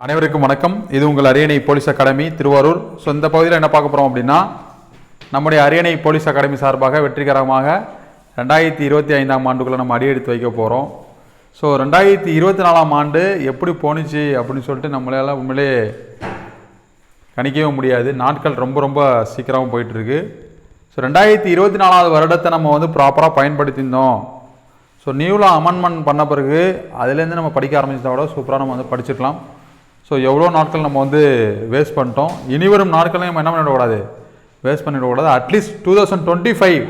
அனைவருக்கும் வணக்கம். இது உங்கள் அரியணை போலீஸ் அகாடமி திருவாரூர். ஸோ இந்த பகுதியில் என்ன பார்க்க போகிறோம் அப்படின்னா நம்முடைய அரியணை போலீஸ் அகாடமி சார்பாக வெற்றிகரமாக ரெண்டாயிரத்தி இருபத்தி ஐந்தாம் ஆண்டுக்குள்ளே நம்ம அடியெடுத்து வைக்க போகிறோம் ஸோ ரெண்டாயிரத்தி இருபத்தி நாலாம் ஆண்டு எப்படி போணுச்சு அப்படின்னு சொல்லிட்டு நம்மளால உண்மையிலே கணிக்கவே முடியாது. நாட்கள் ரொம்ப ரொம்ப சீக்கிரமாக போயிட்டுருக்கு. ஸோ ரெண்டாயிரத்தி இருபத்தி நாலாவது வருடத்தை நம்ம வந்து ப்ராப்பராக பயன்படுத்தியிருந்தோம். ஸோ நியூலாக அமெண்ட்மெண்ட் பண்ண பிறகு அதுலேருந்து நம்ம படிக்க ஆரம்பிச்சதோட சூப்பராக நம்ம வந்து படிச்சுக்கலாம் ஸோ எவ்வளோ நாட்கள் நம்ம வந்து வேஸ்ட் பண்ணிட்டோம்? இனி வரும் நாட்களையும் நம்ம என்ன பண்ணிடக்கூடாது? வேஸ்ட் பண்ணிடக்கூடாது. At least two thousand twenty five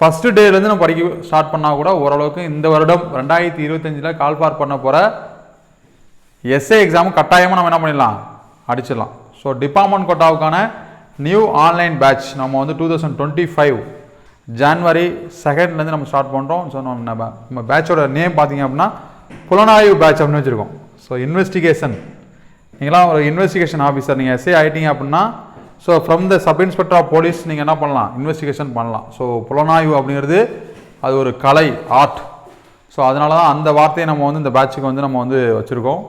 first டேலேருந்து நம்ம படிக்க ஸ்டார்ட் பண்ணால் கூட ஓரளவுக்கு இந்த வருடம் ரெண்டாயிரத்தி இருபத்தஞ்சில் கால்பார் பண்ண போகிற எஸ்ஏ எக்ஸாமும் கட்டாயமாக நம்ம என்ன பண்ணிடலாம்? அடிச்சிடலாம். ஸோ டிபார்ட்மெண்ட் கோட்டாவுக்கான நியூ ஆன்லைன் பேட்ச் நம்ம வந்து two thousand twenty five January செகண்ட்லேருந்து நம்ம ஸ்டார்ட் பண்ணுறோம் ஸோ நம்ம நம்ம நம்ம பேட்சோட நேம் பார்த்தீங்க அப்படின்னா புலனாய்வு பேட்ச் அப்படின்னு வச்சுருக்கோம். ஸோ இன்வெஸ்டிகேஷன் நீங்களாம் ஒரு இன்வெஸ்டிகேஷன் ஆஃபீஸர் நீங்கள் எஸ்ஏ ஆகிட்டீங்க அப்படின்னா so from the sub inspector of police நீங்கள் என்ன பண்ணலாம்? இன்வெஸ்டிகேஷன் பண்ணலாம். ஸோ புலனாய்வு அப்படிங்கிறது அது ஒரு கலை ஆர்ட் ஸோ அதனால தான் அந்த வார்த்தையை நம்ம வந்து இந்த பேட்சுக்கு வந்து நம்ம வந்து வச்சுருக்கோம்.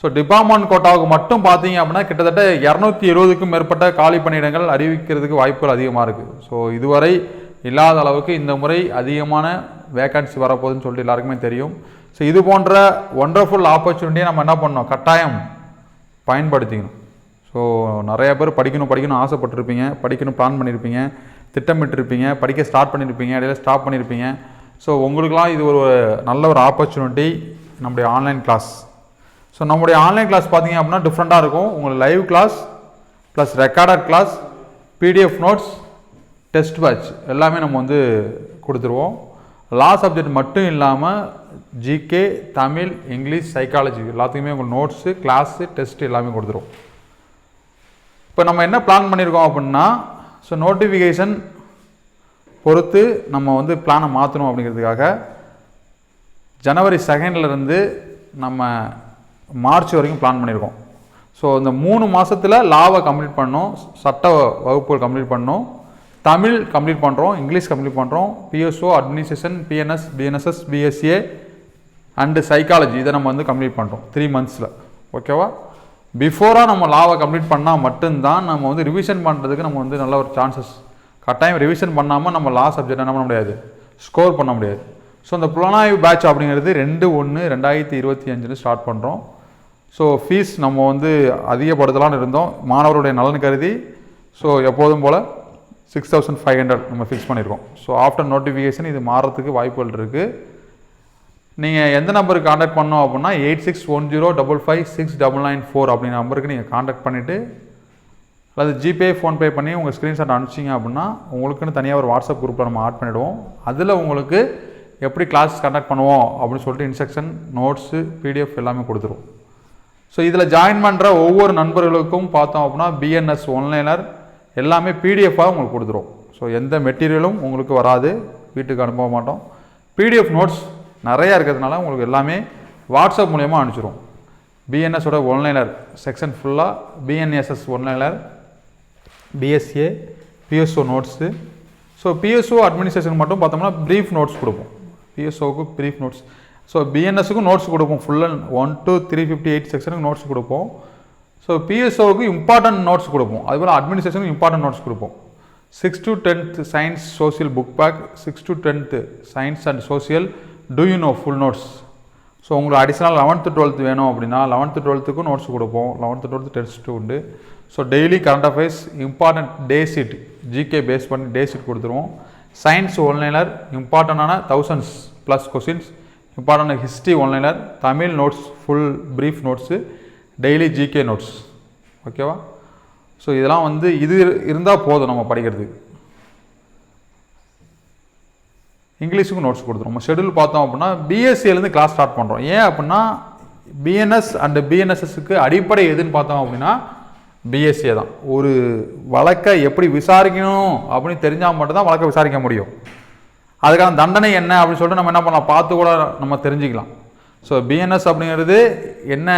ஸோ டிபார்ட்மெண்ட் கோட்டாவுக்கு மட்டும் பார்த்தீங்க அப்படின்னா கிட்டத்தட்ட இரநூத்தி இருபதுக்கும் மேற்பட்ட காலி பணியிடங்கள் அறிவிக்கிறதுக்கு வாய்ப்புகள் அதிகமாக இருக்குது ஸோ இதுவரை இல்லாத அளவுக்கு இந்த முறை அதிகமான வேகன்சி வரப்போகுதுன்னு சொல்லிட்டு எல்லாருக்குமே தெரியும். ஸோ இது போன்ற ஒண்டர்ஃபுல் ஆப்பர்ச்சுனிட்டியை நம்ம என்ன பண்ணோம் கட்டாயம் பயன்படுத்திக்கணும். ஸோ நிறைய பேர் படிக்கணும் படிக்கணும் ஆசைப்பட்டிருப்பீங்க. படிக்கணும் பிளான் பண்ணியிருப்பீங்க திட்டமிட்டிருப்பீங்க. படிக்க ஸ்டார்ட் பண்ணியிருப்பீங்க இடையில ஸ்டாப் பண்ணியிருப்பீங்க ஸோ உங்களுக்கெலாம் இது ஒரு நல்ல ஒரு ஆப்பர்ச்சுனிட்டி நம்முடைய ஆன்லைன் கிளாஸ் ஸோ நம்முடைய ஆன்லைன் கிளாஸ் பார்த்தீங்க அப்படின்னா டிஃப்ரெண்ட்டாக இருக்கும். உங்களுக்கு live class plus recorded class PDF notes test batch எல்லாமே நம்ம வந்து கொடுத்துருவோம். லா சப்ஜெக்ட் மட்டும் இல்லாமல் ஜிகே தமிழ் இங்கிலீஷ் சைக்காலஜி எல்லாத்துக்குமே உங்களுக்கு நோட்ஸு கிளாஸு டெஸ்ட் எல்லாமே கொடுத்துருவோம் இப்போ நம்ம என்ன பிளான் பண்ணியிருக்கோம் அப்படின்னா ஸோ நோட்டிஃபிகேஷன் பொறுத்து நம்ம வந்து பிளானை மாற்றணும் அப்படிங்கிறதுக்காக ஜனவரி செகண்ட்லேருந்து நம்ம மார்ச் வரைக்கும் பிளான் பண்ணியிருக்கோம் ஸோ இந்த மூணு மாதத்தில் லாவை கம்ப்ளீட் பண்ணோம் சட்ட வகுப்புகள் கம்ப்ளீட் பண்ணோம். தமிழ் கம்ப்ளீட் பண்ணுறோம் இங்கிலீஷ் கம்ப்ளீட் பண்ணுறோம் PSO administration BNS BNSS PSCA and psychology இதை நம்ம வந்து கம்ப்ளீட் பண்ணுறோம் த்ரீ மந்த்ஸில் ஓகேவா பிஃபோராக நம்ம லாவை கம்ப்ளீட் பண்ணால் மட்டும்தான் நம்ம வந்து ரிவிஷன் பண்ணுறதுக்கு நம்ம வந்து நல்ல ஒரு சான்சஸ் கட்டாயம் ரிவிஷன் பண்ணாமல் நம்ம லா சப்ஜெக்ட் என்ன பண்ண முடியாது? ஸ்கோர் பண்ண முடியாது. ஸோ அந்த புலனாய்வு பேட்ச் அப்படிங்கிறது ரெண்டு ஒன்று ரெண்டாயிரத்தி இருபத்தி அஞ்சுன்னு ஸ்டார்ட் பண்ணுறோம் ஸோ ஃபீஸ் நம்ம வந்து அதிகப்படுத்தலாம்னு இருந்தோம். மாணவருடைய நலன் கருதி. ஸோ எப்போதும் போல் சிக்ஸ் தௌசண்ட் ஃபைவ் ஹண்ட்ரட் நம்ம ஃபிக்ஸ் பண்ணியிருக்கோம் ஸோ ஆஃப்டர் நோட்டிஃபிகேஷன் இது மாறுறதுக்கு வாய்ப்புகள் இருக்குது நீங்கள் எந்த நம்பருக்கு காண்டாக்ட் பண்ணோம் அப்படின்னா eight six one zero double five six double nine four அப்படிங்கிற நம்பருக்கு நீங்கள் காண்டாக்ட் பண்ணிவிட்டு அல்லது ஜிபே ஃபோன்பே பண்ணி உங்கள் ஸ்க்ரீன்ஷாட் அனுப்பிச்சிங்க அப்படின்னா உங்களுக்குன்னு தனியாக ஒரு வாட்ஸ்அப் குரூப்பில் நம்ம ஆட் பண்ணிவிடுவோம் அதில் உங்களுக்கு எப்படி கிளாஸ் கண்டக்ட் பண்ணுவோம் அப்படின்னு சொல்லிட்டு இன்ஸ்ட்ரக்ஷன் நோட்ஸு பிடிஎஃப் எல்லாமே கொடுத்துருவோம் ஸோ இதில் ஜாயின் பண்ணுற ஒவ்வொரு நண்பர்களுக்கும் பார்த்தோம் அப்படின்னா பிஎன்எஸ் ஒன்லைனர் எல்லாமே பிடிஎஃபாக உங்களுக்கு கொடுத்துரும். ஸோ எந்த மெட்டீரியலும் உங்களுக்கு வராது. வீட்டுக்கு அனுப்ப மாட்டோம். பிடிஎஃப் நோட்ஸ் நிறையா இருக்கிறதுனால உங்களுக்கு எல்லாமே வாட்ஸ்அப் மூலயமா அனுப்பிச்சிடும் பிஎன்எஸோட ஒன்லைனர் செக்ஷன் ஃபுல்லாக BNSS one liner BSA PSO notes so PSO administration மட்டும் பார்த்தோம்னா ப்ரீஃப் நோட்ஸ் கொடுப்போம். பிஎஸ்ஓக்கு ப்ரீஃப் நோட்ஸ் ஸோ பிஎன்எஸுக்கும் நோட்ஸ் கொடுப்போம். Full and one two three fifty eight செக்ஷனுக்கு நோட்ஸ் கொடுப்போம். ஸோ பிஎஸ்ஓவுக்கு இம்பார்ட்டன்ட் நோட்ஸ் கொடுப்போம். அதுபோல் அட்மினிஸ்ட்ரேஷனுக்கு இம்பார்ட்டன்ட் நோட்ஸ் கொடுப்போம். Six to tenth science social book back six to tenth science and social do you know full notes so உங்களுக்கு additional eleventh twelfth வேணும் அப்படின்னா லெவன்த்து டுவெல்த்துக்கும் நோட்ஸ் கொடுப்போம். லெவன்த்து டுவெல்த்து டெஸ்ட்டு உண்டு. So daily current affairs important day sheet GK base பண்ணி day sheet கொடுத்துருவோம். Science one-liner இம்பார்ட்டண்டான thousands plus questions important history one liner Tamil notes full brief notes daily GK notes ஓகேவா so இதெல்லாம் வந்து இது இருந்தால் போதும் நம்ம படிக்கிறதுக்கு. இங்கிலீஷுக்கும் நோட்ஸ் கொடுத்துரும். நம்ம ஷெடியூல் பார்த்தோம் அப்படின்னா பிஎஸ்சிலேருந்து கிளாஸ் ஸ்டார்ட் பண்ணுறோம் ஏன் அப்படின்னா பிஎன்எஸ் அண்டு பிஎன்எஸ்எஸ்க்கு அடிப்படை எதுன்னு பார்த்தோம் அப்படின்னா பிஎஸ்சியை தான். ஒரு வழக்கை எப்படி விசாரிக்கணும் அப்படின்னு தெரிஞ்சால் மட்டும்தான் வழக்கை விசாரிக்க முடியும். அதுக்கான தண்டனை என்ன அப்படின்னு சொல்லிட்டு நம்ம என்ன பண்ணலாம்? பார்த்து கூட நம்ம தெரிஞ்சுக்கலாம். ஸோ பிஎன்எஸ் அப்படிங்கிறது என்ன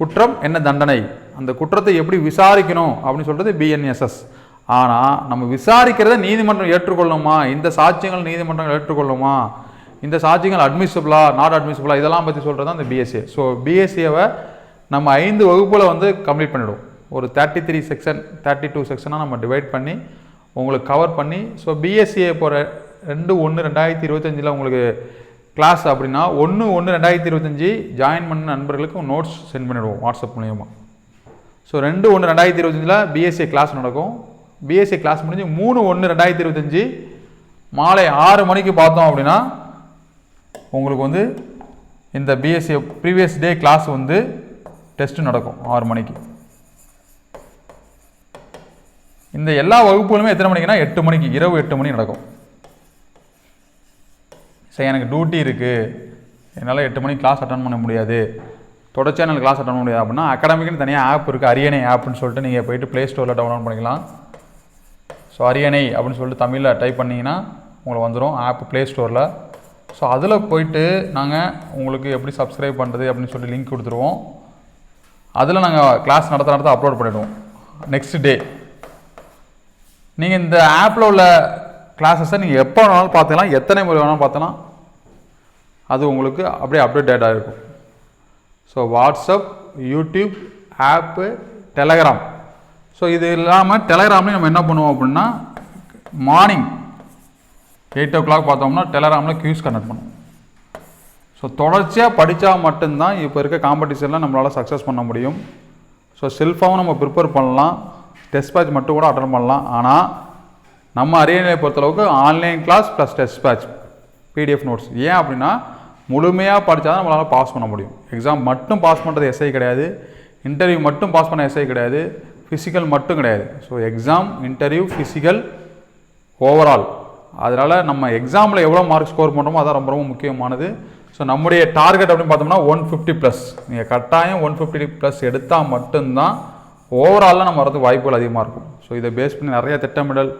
குற்றம் என்ன தண்டனை? அந்த குற்றத்தை எப்படி விசாரிக்கணும் அப்படின்னு சொல்கிறது பிஎன்எஸ்எஸ் ஆனால் நம்ம விசாரிக்கிறத நீதிமன்றம் ஏற்றுக்கொள்ளுமா? இந்த சாட்சியங்கள் நீதிமன்றம் ஏற்றுக்கொள்ளுமா? இந்த சாட்சியங்கள் அட்மிசபிளா நாட் அட்மிசபிளா இதெல்லாம் பற்றி சொல்கிறது தான் இந்த பிஎஸ்சி ஸோ பிஎஸ்சியை நம்ம ஐந்து வகுப்பில் வந்து கம்ப்ளீட் பண்ணிவிடுவோம் ஒரு thirty three section thirty two செக்ஷனாக நம்ம டிவைட் பண்ணி உங்களுக்கு கவர் பண்ணி ஸோ பிஎஸ்சியை போகிற ரெண்டு ஒன்று ரெண்டாயிரத்தி இருபத்தஞ்சில் உங்களுக்கு கிளாஸ் அப்படின்னா ஒன்று ஒன்று ரெண்டாயிரத்தி இருபத்தஞ்சி ஜாயின் பண்ண நண்பர்களுக்கு நோட்ஸ் சென்ட் பண்ணிவிடுவோம் வாட்ஸ்அப் மூலயமா. ஸோ ரெண்டு ஒன்று ரெண்டாயிரத்தி இருபத்தஞ்சில் பிஎஸ்சி கிளாஸ் நடக்கும். பிஎஸ்சி கிளாஸ் முடிஞ்சு மூணு ஒன்று ரெண்டாயிரத்தி இருபத்தஞ்சி மாலை ஆறு மணிக்கு பார்த்தோம் அப்படின்னா உங்களுக்கு வந்து இந்த பிஎஸ்சி ப்ரீவியஸ் டே கிளாஸ் வந்து டெஸ்ட் நடக்கும் ஆறு மணிக்கு. இந்த எல்லா வகுப்புகளுமே எத்தனை மணிக்குன்னா எட்டு மணிக்கு இரவு எட்டு மணி நடக்கும். சரி எனக்கு டியூட்டி இருக்குது என்னால் எட்டு மணிக்கு கிளாஸ் அட்டன் பண்ண முடியாது. தொடர்ச்சியாக எனக்கு கிளாஸ் அட்டன் பண்ண முடியாது. அப்படின்னா அகாடமிக்குன்னு தனியாக ஆப் இருக்குது அரியணை ஆப்னு சொல்லிட்டு நீங்கள் போயிட்டு ப்ளே ஸ்டோரில் டவுன்லோட் பண்ணிக்கலாம். ஸோ அரியணை அப்படின்னு சொல்லிட்டு தமிழில் டைப் பண்ணிங்கன்னா உங்களுக்கு வந்துடும் ஆப் ப்ளே ஸ்டோரில் ஸோ அதில் போயிட்டு நாங்கள் உங்களுக்கு எப்படி சப்ஸ்கிரைப் பண்ணுறது அப்படின்னு சொல்லி லிங்க் கொடுத்துருவோம். அதில் நாங்கள் கிளாஸ் நடத்த நடத்த அப்லோட் பண்ணிவிடுவோம் நெக்ஸ்ட் டே நீங்கள் இந்த ஆப்பில் உள்ள கிளாஸஸை நீங்கள் எப்போ வேணாலும் பார்த்துக்கலாம். எத்தனை முறை வேணாலும் பார்த்துக்கலாம். அது உங்களுக்கு அப்படியே அப்டேட் டேட்டாக இருக்கும். So WhatsApp YouTube app Telegram so இது இல்லாமல் டெலகிராம்லேயும் நம்ம என்ன பண்ணுவோம் அப்படின்னா மார்னிங் எயிட் ஓ கிளாக் பார்த்தோம்னா டெலகிராமில் கியூஸ் கனெக்ட் பண்ணுவோம். ஸோ தொடர்ச்சியாக படித்தா மட்டும்தான் இப்போ இருக்க காம்படிஷனில் நம்மளால் சக்ஸஸ் பண்ண முடியும். ஸோ செல்ஃபாகவும் நம்ம ப்ரிப்பேர் பண்ணலாம். டெஸ்ட் பேட்ச் மட்டும் கூட அட்டன் பண்ணலாம். ஆனால் நம்ம அரியணையை பொறுத்தளவுக்கு online class plus test batch PDF notes ஏன் அப்படின்னா முழுமையாக படித்தா தான் நம்மளால் பாஸ் பண்ண முடியும். எக்ஸாம் மட்டும் பாஸ் பண்ணுறது எஸ்ஐ கிடையாது. இன்டர்வியூ மட்டும் பாஸ் பண்ண எஸ்ஐ கிடையாது. ஃபிசிக்கல் மட்டும் கிடையாது. So exam interview physical overall அதனால் நம்ம எக்ஸாமில் எவ்வளோ மார்க் ஸ்கோர் பண்ணுறோமோ அதான் ரொம்ப ரொம்ப முக்கியமானது. ஸோ நம்முடைய டார்கெட் அப்படின்னு பார்த்தோம்னா ஒன் ஃபிஃப்டி ப்ளஸ் நீங்கள் கட்டாயம் ஒன் ஃபிஃப்டி ப்ளஸ் எடுத்தால் மட்டும்தான் ஓவராலில் நம்ம வரதுக்கு வாய்ப்புகள் அதிகமாக இருக்கும். ஸோ இதை பேஸ் பண்ணி நிறைய திட்டமிடல்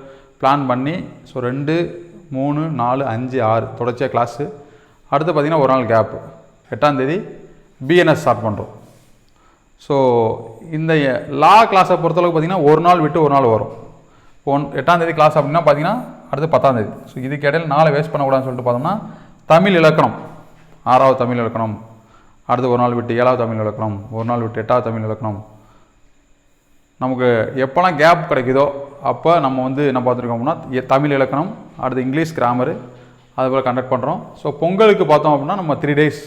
பிளான் பண்ணி ஸோ ரெண்டு மூணு நாலு அஞ்சு ஆறு தொடர்ச்சியாக கிளாஸு அடுத்து பார்த்திங்கன்னா ஒரு நாள் கேப்பு எட்டாந்தேதி பிஎன்எஸ் ஸ்டார்ட் பண்ணுறோம் ஸோ இந்த லா கிளாஸை பொறுத்தளவுக்கு பார்த்திங்கன்னா ஒரு நாள் விட்டு ஒரு நாள் வரும். ஒன் எட்டாந்தேதி கிளாஸ் அப்படின்னா பார்த்தீங்கன்னா அடுத்து பத்தாந்தேதி ஸோ இதுக்கு இடையில நாளை வேஸ்ட் பண்ணக்கூடாதுன்னு சொல்லிட்டு பார்த்தோம்னா தமிழ் இலக்கணம். ஆறாவது தமிழ் இலக்கணம். அடுத்து ஒரு நாள் விட்டு ஏழாவது தமிழ் இலக்கணம். ஒரு நாள் விட்டு எட்டாவது தமிழ் இலக்கணம். நமக்கு எப்போல்லாம் கேப் கிடைக்குதோ அப்போ நம்ம வந்து என்ன பார்த்துருக்கோம்னா தமிழ் இலக்கணம் அடுத்து இங்கிலீஷ் கிராமரு அதுபோல் கண்டக்ட் பண்ணுறோம் ஸோ பொங்கலுக்கு பார்த்தோம் அப்படின்னா நம்ம த்ரீ டேஸ்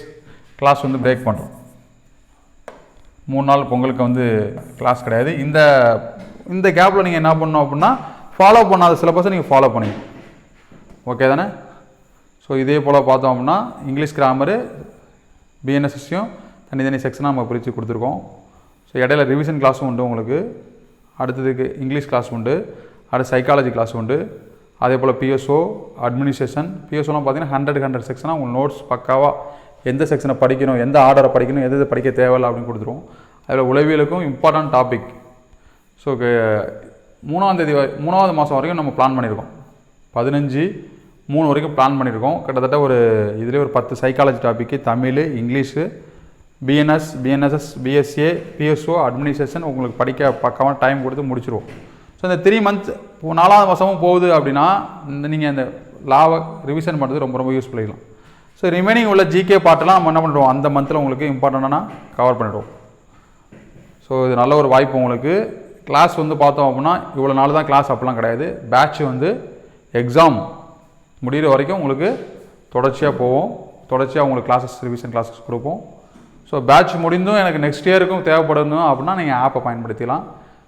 கிளாஸ் வந்து பிரேக் பண்ணுறோம் மூணு நாள் பொங்கலுக்கு வந்து கிளாஸ் கிடையாது. இந்த இந்த கேப்பில் நீங்கள் என்ன பண்ணணும் அப்படின்னா ஃபாலோ பண்ணாத சிலபஸை நீங்கள் ஃபாலோ பண்ணுங்க ஓகே தானே? ஸோ இதே போல் பார்த்தோம் அப்படின்னா இங்கிலீஷ் கிராமரு பிஎன்எஸ்எஸ்ஸையும் தனித்தனி செக்ஷனாக நம்ம பிரித்து கொடுத்துருக்கோம். ஸோ இடையில ரிவிஷன் கிளாஸும் உண்டு உங்களுக்கு. அடுத்ததுக்கு இங்கிலீஷ் கிளாஸ் உண்டு. அடுத்து சைக்காலஜி கிளாஸ் உண்டு. அதே போல் பிஎஸ்ஓ அட்மினிஸ்ட்ரேஷன் பிஎஸ்ஓலாம் பார்த்தீங்கன்னா ஹண்ட்ரட் ஹண்ட்ரட் செக்ஷனாக உங்கள் நோட்ஸ் பக்காவாக எந்த செக்ஷனை படிக்கணும் எந்த ஆர்டரை படிக்கணும் எது எது படிக்க தேவையில்லை அப்படின்னு கொடுத்துருவோம். அதில் உளவியலுக்கும் இம்பார்ட்டன்ட் டாபிக் ஸோ மூணாம் தேதி மூணாவது மாதம் வரைக்கும் நம்ம பிளான் பண்ணியிருக்கோம் பதினஞ்சு மூணு வரைக்கும் பிளான் பண்ணியிருக்கோம் கிட்டத்தட்ட ஒரு இதுலேயே ஒரு பத்து psychology topic Tamil English BNS BNSS BSA PSO administration உங்களுக்கு படிக்க பக்கமாக டைம் கொடுத்து முடிச்சிருவோம். ஸோ இந்த த்ரீ மந்த்ஸ் இப்போ நாலாவது மாதமும் போகுது அப்படின்னா இந்த நீங்கள் இந்த லாவை ரிவிஷன் பண்ணுறது ரொம்ப ரொம்ப யூஸ்ஃபுல் ஆகிடும் ஸோ ரிமைனிங் உள்ள ஜிகே பாட்டெல்லாம் நம்ம என்ன பண்ணுறோம் அந்த மந்தில் உங்களுக்கு இம்பார்ட்டண்டான கவர் பண்ணிவிடுவோம் ஸோ இது நல்ல ஒரு வாய்ப்பு உங்களுக்கு. கிளாஸ் வந்து பார்த்தோம் அப்படின்னா இவ்வளோ நாள் தான் கிளாஸ் அப்படிலாம் கிடையாது. பேட்ச் வந்து எக்ஸாம் முடிகிற வரைக்கும் உங்களுக்கு தொடர்ச்சியாக போவோம். தொடர்ச்சியாக உங்களுக்கு கிளாஸஸ் ரிவிஷன் கிளாஸஸ் கொடுப்போம். ஸோ பேட்ச் முடிந்தும் எனக்கு நெக்ஸ்ட் இயருக்கும் தேவைப்படணும் அப்படின்னா நீங்கள் ஆப்பை பயன்படுத்திக்கலாம்.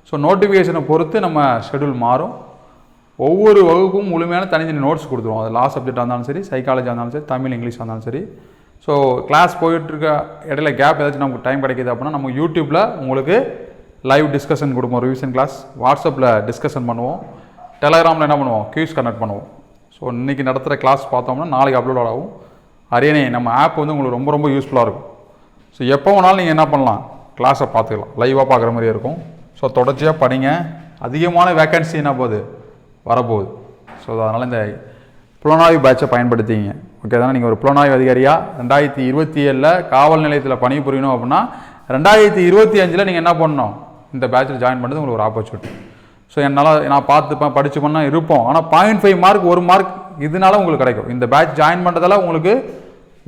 ஸோ நோட்டிஃபிகேஷனை பொறுத்து நம்ம ஷெட்யூல் மாறும். ஒவ்வொரு வகுப்பும் முழுமையான தனித்தனி நோட்ஸ் கொடுத்துருவோம். அது லா சப்ஜெக்டாக இருந்தாலும் சரி சைக்காலஜியாக இருந்தாலும் சரி தமிழ் இங்கிலீஷாக இருந்தாலும் சரி. ஸோ கிளாஸ் போயிட்டுருக்க இடையில கேப் ஏதாச்சும் நமக்கு டைம் கிடைக்கிது அப்படின்னா நம்ம யூடியூப்பில் உங்களுக்கு லைவ் டிஸ்கஷன் கொடுப்போம். ரிவிஷன் கிளாஸ் வாட்ஸ்அப்பில் டிஸ்கஷன் பண்ணுவோம். டெலகிராமில் என்ன பண்ணுவோம்? கியூஸ் கனெக்ட் பண்ணுவோம். ஸோ இன்றைக்கி நடத்துகிற கிளாஸ் பார்த்தோம்னா நாளைக்கு அப்லோட் ஆகும். அரியணை நம்ம ஆப் வந்து உங்களுக்கு ரொம்ப ரொம்ப யூஸ்ஃபுல்லாக இருக்கும். ஸோ எப்போ வேணாலும் நீங்கள் என்ன பண்ணலாம்? கிளாஸை பார்த்துக்கலாம். லைவாக பார்க்குற மாதிரியே இருக்கும். ஸோ தொடர்ச்சியாக படிங்க. அதிகமான வேக்கன்சி என்ன போகுது? வரப்போகுது. ஸோ அதனால் இந்த புலனாய்வு பேட்சை பயன்படுத்திங்க ஓகே தானே நீங்கள் ஒரு புலனாய்வு அதிகாரியாக ரெண்டாயிரத்தி இருபத்தி ஏழில் காவல் நிலையத்தில் பணிபுரியணும் அப்படின்னா ரெண்டாயிரத்தி இருபத்தி அஞ்சில் நீங்கள் என்ன பண்ணணும்? இந்த பேட்சில் ஜாயின் பண்ணுறது உங்களுக்கு ஒரு ஆப்பர்ச்சுனிட்டி ஸோ என்னால் நான் பார்த்துப்பேன் படிச்சுப்பேன்னா இருப்போம். ஆனால் பாயிண்ட் ஃபைவ் மார்க் ஒரு மார்க் இதனால உங்களுக்கு கிடைக்கும். இந்த பேட்ச் ஜாயின் பண்ணுறதால உங்களுக்கு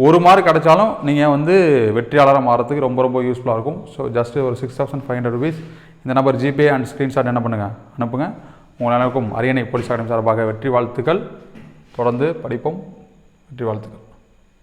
ஒரு மார்க் கிடைச்சாலும் நீங்கள் வந்து வெற்றியாளராக மாறதுக்கு ரொம்ப ரொம்ப யூஸ்ஃபுல்லாக இருக்கும். ஸோ ஜஸ்ட் ஒரு six thousand five hundred rupees இந்த நம்பர் ஜிபே அண்ட் ஸ்க்ரீன்ஷாட் என்ன பண்ணுங்கள் அனுப்புங்க. உங்கள் அனைவருக்கும் அரியணை போலீஸ் அகாடமி சார்பாக வெற்றி வாழ்த்துக்கள். தொடர்ந்து படிப்போம். வெற்றி வாழ்த்துக்கள்.